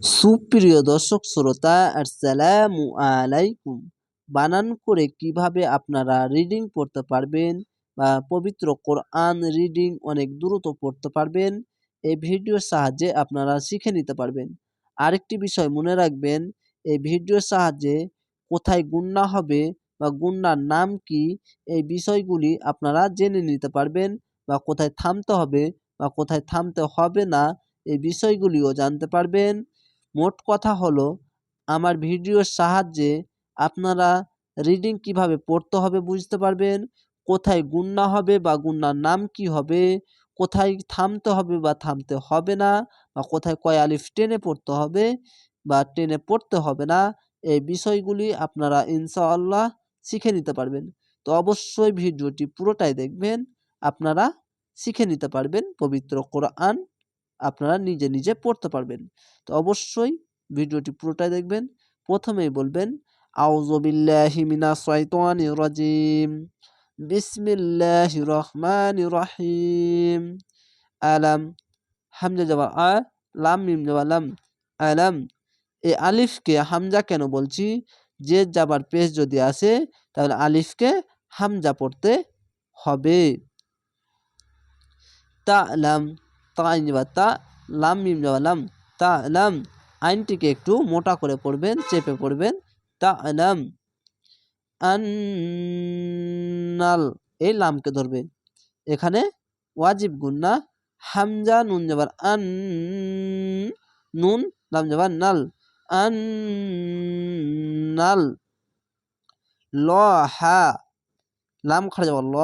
সুপ্রিয় দর্শক শ্রোতা, আসসালামু আলাইকুম। বানান করে কীভাবে আপনারা রিডিং পড়তে পারবেন বা পবিত্র কোরআন রিডিং অনেক দ্রুত পড়তে পারবেন, এই ভিডিওর সাহায্যে আপনারা শিখে নিতে পারবেন। আরেকটি বিষয় মনে রাখবেন, এই ভিডিওর সাহায্যে কোথায় গুন্না হবে বা গুন্নার নাম কি, এই বিষয়গুলি আপনারা জেনে নিতে পারবেন বা কোথায় থামতে হবে বা কোথায় থামতে হবে না, এই বিষয়গুলিও জানতে পারবেন। মোট কথা হলো, আমার ভিডিওর সাহায্যে আপনারা রিডিং কীভাবে পড়তে হবে বুঝতে পারবেন, কোথায় গুন্না হবে বা গুন্নার নাম কি হবে, কোথায় থামতে হবে বা থামতে হবে না, বা কোথায় কয় আলিফ টেনে পড়তে হবে বা টেনে পড়তে হবে না, এই বিষয়গুলি আপনারা ইনশাআল্লাহ শিখে নিতে পারবেন। তো অবশ্যই ভিডিওটি পুরোটাই দেখবেন, আপনারা শিখে নিতে পারবেন পবিত্র কোরআন আপনারা নিজে নিজে পড়তে পারবেন। তো অবশ্যই ভিডিওটি পুরোটাই দেখবেন। প্রথমেই বলবেন আউজবিল্লাহি মিনা শয়তানি রাজিম। বিসমিল্লাহ রহমান রহিম। আলাম, হামজা যাবা আ, লাম, মিম যাবা লাম। আলাম এই আলিফকে হামজা কেন বলছি? যে যাবার পেশ যদি আসে, তাহলে আলিফকে হামজা পড়তে হবে। তা তা যাবা তা, লাম মিম যাবা লাম, তা লাম, আইনটিকে একটু মোটা করে পড়বেন, চেপে পড়বেন, তা লাম। আন্নাল, এই লামকে ধরবে। এখানে ওয়াজিব গুন্না হামজা, নুন যাবার আন, নুন, লাম যাবার নাল। আন্নাল, ল, হা। লাম খাড়া যাবার ল,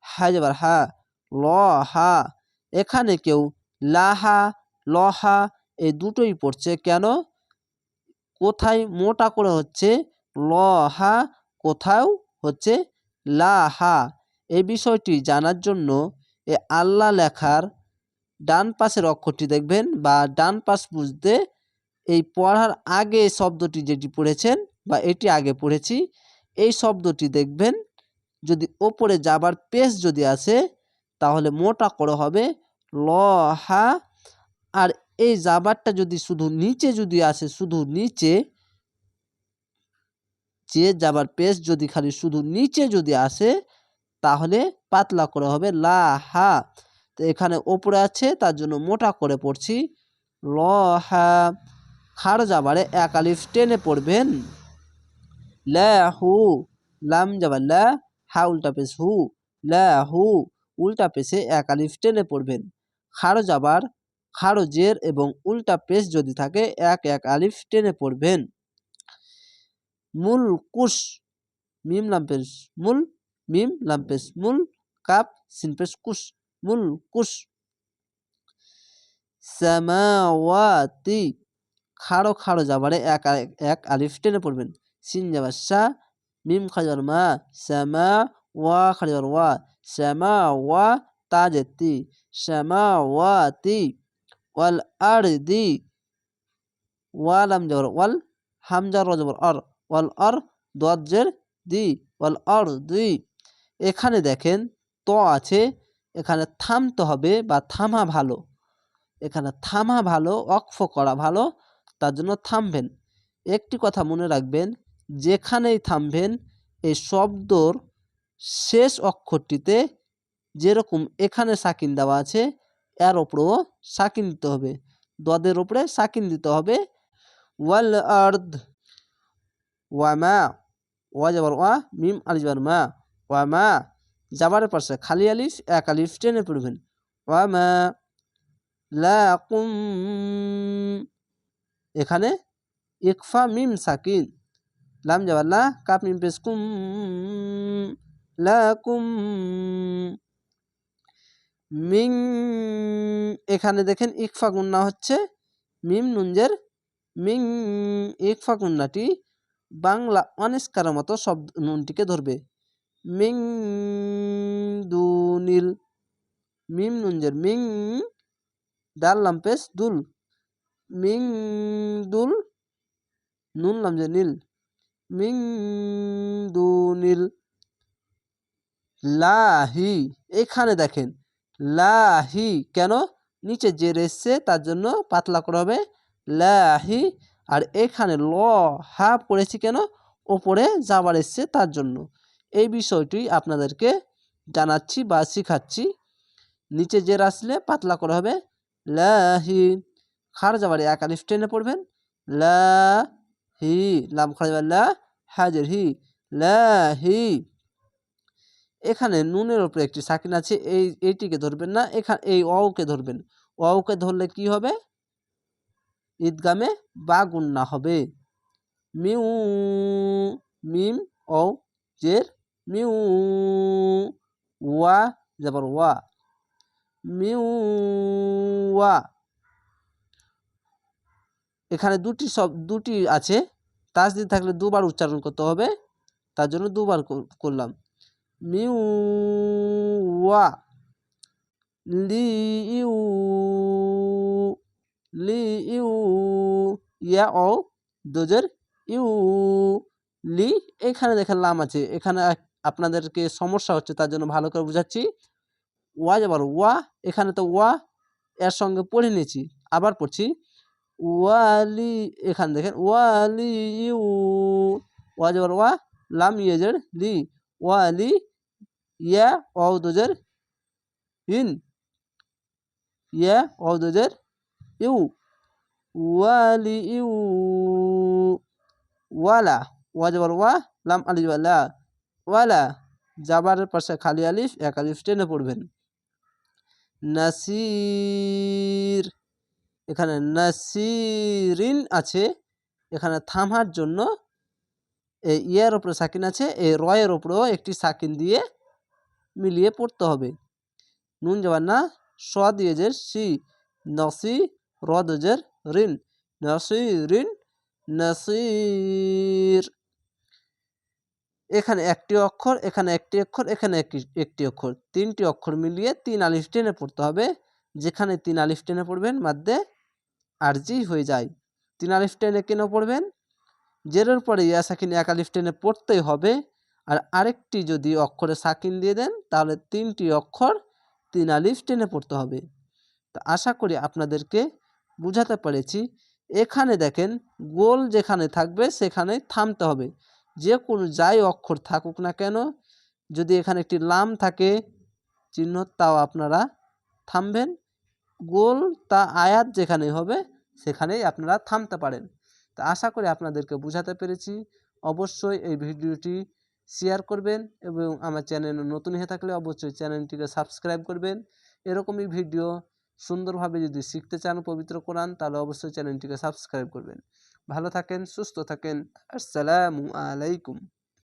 হা যাবার হা। ল, হা। এখানে কেউ লাহা, লহা এই দুটোই পড়ছে। কেন? কোথায় মোটা করে হচ্ছে? লহা কোথাও হচ্ছে লাহা। এই বিষয়টি জানার জন্য এ আল্লাহ লেখার ডান পাশের অক্ষরটি দেখবেন বা ডান পাশ বুঝতে এই পড়ার আগে শব্দটি যেটি পড়েছেন বা এটি আগে পড়েছি, এই শব্দটি দেখবেন যদি ওপরে যাবার পেশ যদি আসে তাহলে মোটা করে হবে ল, হা। আর এই জাবারটা যদি শুধু নিচে যদি আসে, শুধু নিচে, যে জাবার পেশ যদি খালি শুধু নিচে যদি আসে, তাহলে পাতলা করে হবে লা, হা। তো এখানে ওপরে আছে, তার জন্য মোটা করে পড়ছি ল, হা। খাড় যাবারে এক আলিফ টেনে পড়বেন। লা, হু। লাম জাবার লা, হা, উল্টা পেশ হু। লা, হু। উল্টা পেশে এক আলিফ টেনে পড়বেন। খাড় যাবার খাড়ো জের এবং উল্টা পেশ যদি থাকে, এক এক আলিফ টেনে পড়বেন। মূল কুশ, মিম লাম্পেস মূল, মিম লাম্পেস মূল কাপ, সিনপেশ কুশ, মূল কুশ। সামাওয়াতি খাড়ো খাড়ো যাবারে এক এক আলিফ টেনে পড়বেন। সিন যাবার সা, মিম খাজার মা শ্যামা ওয়া খাজার ওয়া শ্যামা ওয়া তাজেতি সামাওয়াতি ওয়াল আরদি ওয়ালাম জবর ওয়াল হামজা রজবর অর ওয়াল অর দি ওয়াল অর দুই এখানে দেখেন ত আছে এখানে থামতে হবে বা থামা ভালো এখানে থামা ভালো অক্ফ করা ভালো তার জন্য থামবেন একটি কথা মনে রাখবেন যেখানেই থামবেন এই শব্দর শেষ অক্ষরটিতে যেরকম এখানে সাকিন দেওয়া আছে, এর ওপরেও সাকিন দিতে হবে। দদের ওপরে সাকিন দিতে হবে। ওয়াল আর্দ ওয়ামা ওয়া যাবার ওয়া, মিম আলিফ যাবার মা ওয়ামা যাবারের পাশে খালি আলিফ, এক আলিফ টেনে পড়বেন। ওয়ামা লাকুম, এখানে ইকফা মিম সাকিন, লাম যাবার লা, কাপ মিম পেশ কুম লাকুম মিং এখানে দেখেন ইকফা গুন্না হচ্ছে মিম নুঞ্জের মিং ইকফা গুন্নাটি বাংলা অনিষ্কারের মতো শব্দ নুনটিকে ধরবে। মিং দুনিল, মিম নুঞ্জের মিং ডাল লাম্পেস দুল মিং দুল নুন লামজে নীল মিং দুনিল লাহি। এখানে দেখেন, লাহি কেন? নিচে যে এসছে তার জন্য পাতলা করা হবে। লাহি, আর এখানে ল, হা পড়েছি কেন? ওপরে যাবার এসছে তার জন্য। এই বিষয়টি আপনাদেরকে জানাচ্ছি বা শিখাচ্ছি। নিচে জের আসলে পাতলা করা হবে, লাহি। খার যাবার এক আলিফ টেনে পড়বেন। লা, হি, লাম খার যাবার লা, হাজের হি। লাহি এখানে নুনের উপরে একটি সাকিন আছে, এই, এইটিকে ধরবেন না এখানে এই অকে ধরবেন। অকে ধরলে কি হবে? ঈদগামে বা গুন্না হবে। মিউ, মিম ও জের, মিউ, ওয়া যাবার ওয়া। মিউ, ওয়া। এখানে দুটি সব, দুটি আছে। তাজদিদ থাকলে দুবার উচ্চারণ করতে হবে। তার জন্য দুবার করলাম। লি ইউ লি ইউ ইয়া ও দোজের ইউ লি এখানে দেখেন লাম আছে। এখানে আপনাদেরকে সমস্যা হচ্ছে, তার জন্য ভালো করে বুঝাচ্ছি। ওয়া যাবার ওয়া, এখানে তো ওয়া, এর সঙ্গে পড়ে নিয়েছি, আবার পড়ছি। ওয়ালি এখানে দেখেন ওয়ালি ইউ, ওয়া যাবার ওয়া, লাম ইয়েজের লি ওয়ালি ইয়া ওয়াও দোজের ইন। ইয়া ওয়াও দোজের ইউ। ওয়ালি ইউ। ওয়ালা। ওয়া যাবার ওয়া, লাম আলিফ ওয়ালা ওয়ালা। জাবারের পাশে খালি আলিফ, এক আলিফ টেনে পড়বেন। নাসির। এখানে নাসিরিন আছে। এখানে থামার জন্য এই ইয়ের ওপরে সাকিন আছে এই রয়ের ওপরেও একটি সাকিন দিয়ে মিলিয়ে পড়তে হবে। নুন যাবার না স দিয়ে সি নসি র দজের নসি ঋণ নাসির এখানে একটি অক্ষর, এখানে একটি অক্ষর, এখানে একটি অক্ষর। তিনটি অক্ষর মিলিয়ে তিন আলিফ টেনে পড়তে হবে। যেখানে তিন আলিফ টেনে পড়বেন, মাধ্যে আরজি হয়ে যায়। তিন আলিফ টেনে কেন পড়বেন? জেরের পরে ইয়া সাকিন এক আলিফ টেনে পড়তেই হবে। আর আরেকটি যদি অক্ষরে সাকিন দিয়ে দেন, তাহলে তিনটি অক্ষর তিন আলিফ টেনে পড়তে হবে। তো আশা করি আপনাদেরকে বুঝাতে পেরেছি। এখানে দেখেন, গোল যেখানে থাকবে সেখানে থামতে হবে। যে কোনো যাই অক্ষর থাকুক না কেন, যদি এখানে একটি লাম থাকে, চিহ্ন, তাও আপনারা থামবেন। গোল তা আয়াত যেখানে হবে, সেখানেই আপনারা থামতে পারেন। তা আশা করি আপনাদেরকে বুঝাতে পেরেছি। অবশ্যই এই ভিডিওটি শেয়ার করবেন এবং আমার চ্যানেল নতুন হয়ে থাকলে অবশ্যই চ্যানেলটিকে সাবস্ক্রাইব করবেন। এরকমই ভিডিও সুন্দরভাবে যদি শিখতে চান পবিত্র কোরআন, তাহলে অবশ্যই চ্যানেলটিকে সাবস্ক্রাইব করবেন। ভালো থাকেন, সুস্থ থাকেন। আসসালামু আলাইকুম।